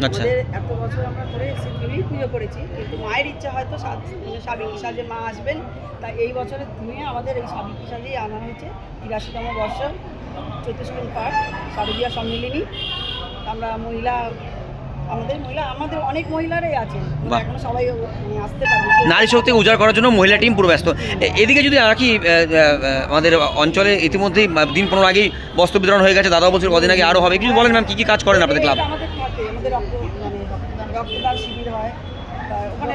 আচ্ছা। এত বছর আমরা করে তিনিই পুজো করেছি কিন্তু মায়ের ইচ্ছা হয়তো সাত মানে সাবিকি সাজে মা আসবেন তাই এই বছরে ধুয়ে আমাদের এই সাবিকি সাজেই আনা হয়েছে তিরাশিতম বর্ষ চতুষ্কোণ পার্ক শারদীয়া সম্মিলিনী আমরা মহিলা আমাদের মহিলা আমাদের অনেক মহিলারাই আছেন। বাহ। এখনও সবাই মানে আসতে পারবে নারী শক্তি উজাড় করার জন্য মহিলা টিম পুরো ব্যস্ত। এদিকে যদি রাখি আমাদের অঞ্চলে ইতিমধ্যেই দিন পনেরো আগেই বস্ত্র বিতরণ হয়ে গেছে দাদা বছর কদিন আগে আরও হবে। কিছু বলেন ম্যাম কী কী কাজ করেন আপনাদের ক্লাব আমাদের থাকে আমাদের মানে রক্তদান শিবির হয়। ওখানে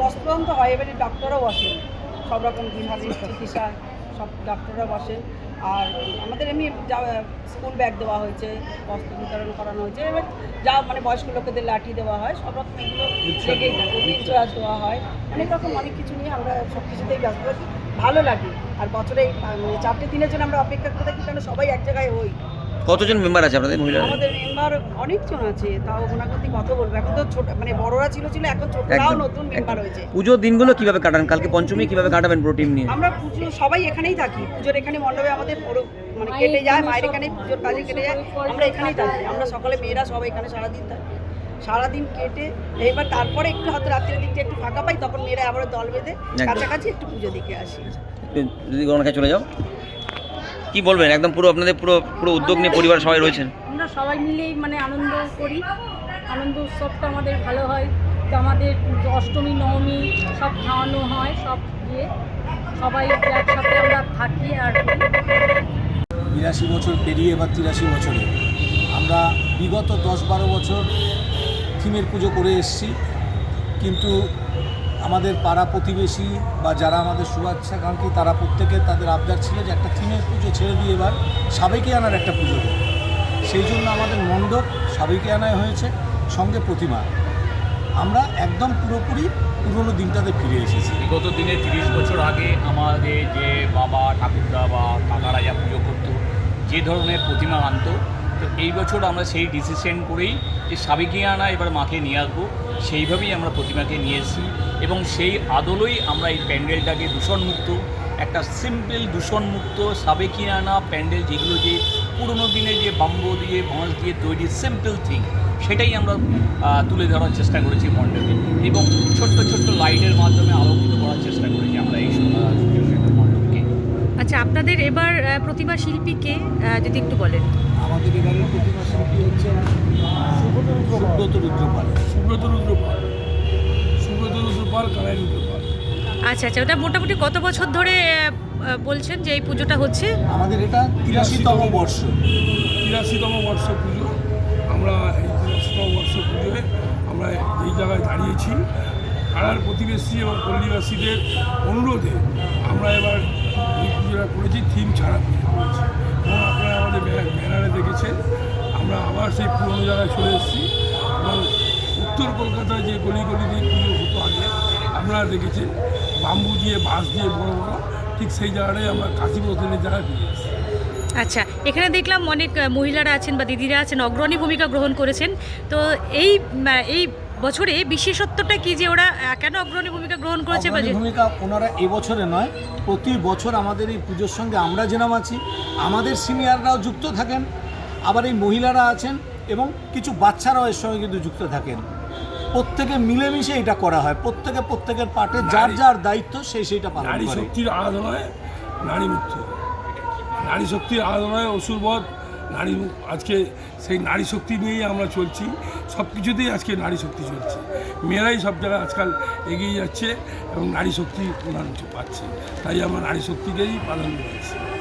বস্ত্রদান তো হয় এবারে ডক্টরও বসেন। সব রকম বিভাগের চিকিৎসা সব ডক্টররা বসেন। আর আমাদের এমনি যা স্কুল ব্যাগ দেওয়া হয়েছে বস্ত্র বিতরণ করানো হয়েছে এবার যা মানে বয়স্ক লোকেদের লাঠি দেওয়া হয় সব রকম এগুলো লেগেই থাকে রিচার্জ দেওয়া হয় অনেক রকম অনেক কিছু নিয়ে আমরা সব কিছুতেই ব্যস্ত আছি। ভালো লাগে আর বছরে চারটে দিনের জন্য আমরা অপেক্ষা করে থাকি কারণ সবাই এক জায়গায় হই। কতজন মেম্বার আছে আপনাদের মহিলারা? আমাদের মেম্বার অনেকজন আছে তাও গুণাগতি কত বলব। এখন তো ছোট মানে বড়রা ছিল ছিল এখন ছোটরাও নতুন মেম্বার হয়েছে। পুজোর দিনগুলো কীভাবে কাটান? কালকে পঞ্চমী কীভাবে কাটাবেন পুরো টিম নিয়ে? আমরা পুজো সবাই এখানেই থাকি। পুজোর এখানে মণ্ডপে আমাদের পুরো মানে কেটে যায় মায়ের এখানে পুজোর কাজে কেটে যায়। আমরা এখানেই থাকি। আমরা সকালে মেয়েরা সবাই এখানে সারাদিন থাকি। সারাদিন কেটে এইবার তারপরে একটু হয়তো রাত্রের দিকটা একটু ফাঁকা পাই তখন মেয়েরা আবার দল বেঁধে কাছাকাছি একটু পুজো দিকে আসি। যদি গণনায় চলে যাও। কি বলবেন? একদম পুরো আপনাদের পুরো পুরো উদ্যোগ নিয়ে পরিবার সবাই রয়েছেন। আমরা সবাই মিলেই মানে আনন্দ করি। আনন্দ উৎসবটা আমাদের ভালো হয়। তো আমাদের অষ্টমী নবমী সব খাওয়ানো হয় সব দিয়ে সবাই একসাথে আমরা থাকি আর বিরাশি বছর পেরিয়ে এবার তিরাশি বছরে। আমরা বিগত দশ বারো বছর থিমের পুজো করে এসেছি। কিন্তু আমাদের পাড়া প্রতিবেশী বা যারা আমাদের শুভেচ্ছাকাঙ্ক্ষী তারা প্রত্যেকে তাদের আবদার ছিল যে একটা থিমের পুজো ছেড়ে দিয়ে এবার সাবেকি আনার একটা পুজো হোক সেই জন্য আমাদের মণ্ডপ সাবেকি আনায় হয়েছে, সঙ্গে প্রতিমা। আমরা একদম পুরোপুরি পুরনো দিনটাতে ফিরে এসেছি। বিগত দিনে তিরিশ বছর আগে আমাদের যে বাবা, ঠাকুরদা বা কাকারা যা পুজো করতো, যে ধরনের প্রতিমা আনতো তো এই বছর আমরা সেই ডিসিশন করেই যে সাবেকিয়ানা এবার মাকে নিয়ে আসব, সেইভাবেই আমরা প্রতিমাকে নিয়ে এসেছি এবং সেই আদলেই আমরা এই প্যান্ডেলটাকে দূষণমুক্ত, একটা সিম্পল দূষণমুক্ত সাবেকিয়ানা প্যান্ডেল যেগুলো যে পুরোনো দিনে যে বাম্বু দিয়ে, বাঁশ দিয়ে তৈরি সিম্পল থিং সেটাই আমরা তুলে ধরার চেষ্টা করেছি মণ্ডপে এবং ছোট্ট ছোট্ট লাইটের মাধ্যমে আলোকিত করার চেষ্টা করেছি। আচ্ছা আপনাদের এবার প্রতিমা শিল্পীকে যদি একটু বলেন? আমাদের এবারের প্রতিমা শিল্পী হচ্ছে সুব্রত রুদ্রপাল। সুব্রত রুদ্রপাল। সুব্রত রুদ্রপাল কানাই রুদ্রপাল। আচ্ছা আচ্ছা ওটা মোটামুটি কত বছর ধরে বলছেন যে এই পুজোটা হচ্ছে? আমাদের এটা তিরাশিতম বর্ষ। তিরাশিতম বর্ষ পুজো। আমরা এই তিরাশিতম বর্ষ পুজোয় আমরা যেই জায়গায় দাঁড়িয়েছি। পাড়ার প্রতিবেশী এবং পল্লীবাসীদের অনুরোধে পুজোটা করেছি থিম ছাড়া করেছি। এবং আপনারা আমাদের ব্যানার- দেখেছেন, আমরা আবার সেই পুরনো জায়গায় চলে এসেছি। এবং উত্তর কলকাতায় যে গলি গলি দিয়ে পুজো হতো আগে, আপনারা দেখেছেন, বাম্বু দিয়ে, বাঁশ দিয়ে বড় বড়, ঠিক সেই জায়গাটাই আমরা কাশি বসদিনের জায়গায় ফিরে এসেছি। আচ্ছা এখানে দেখলাম অনেক মহিলারা আছেন বা দিদিরা আছেন, অগ্রণী ভূমিকা গ্রহণ করেছেন। তো এই এই বছরে বিশেষত্বটা কি যে ওরা কেন অগ্রণী ভূমিকা গ্রহণ করেছে বা যে- ভূমিকা ওনারা এবছরে নয় প্রতি বছর আমাদের এই পুজোর সঙ্গে আমরা যেরাম আছি। আমাদের সিনিয়ররাও যুক্ত থাকেন আবার এই মহিলারা আছেন এবং কিছু বাচ্চারাও এর সঙ্গে কিন্তু যুক্ত থাকেন। প্রত্যেকে মিলেমিশে এটা করা হয় প্রত্যেকে প্রত্যেকের পার্টে যার যার দায়িত্ব সেই সেইটা পালন করে। নারী শক্তির আরাধনায় নারী মুক্ত। নারী শক্তির আরাধনায় অসুরবধ নারী আজকে সেই নারী শক্তি নিয়েই আমরা চলছি। সব কিছুতেই আজকে নারী শক্তি চলছে। মেয়েরাই সব জায়গায় আজকাল এগিয়ে যাচ্ছে এবং নারী শক্তি পাচ্ছে। তাই আমরা নারী শক্তিকেই প্রাধান্য দিচ্ছি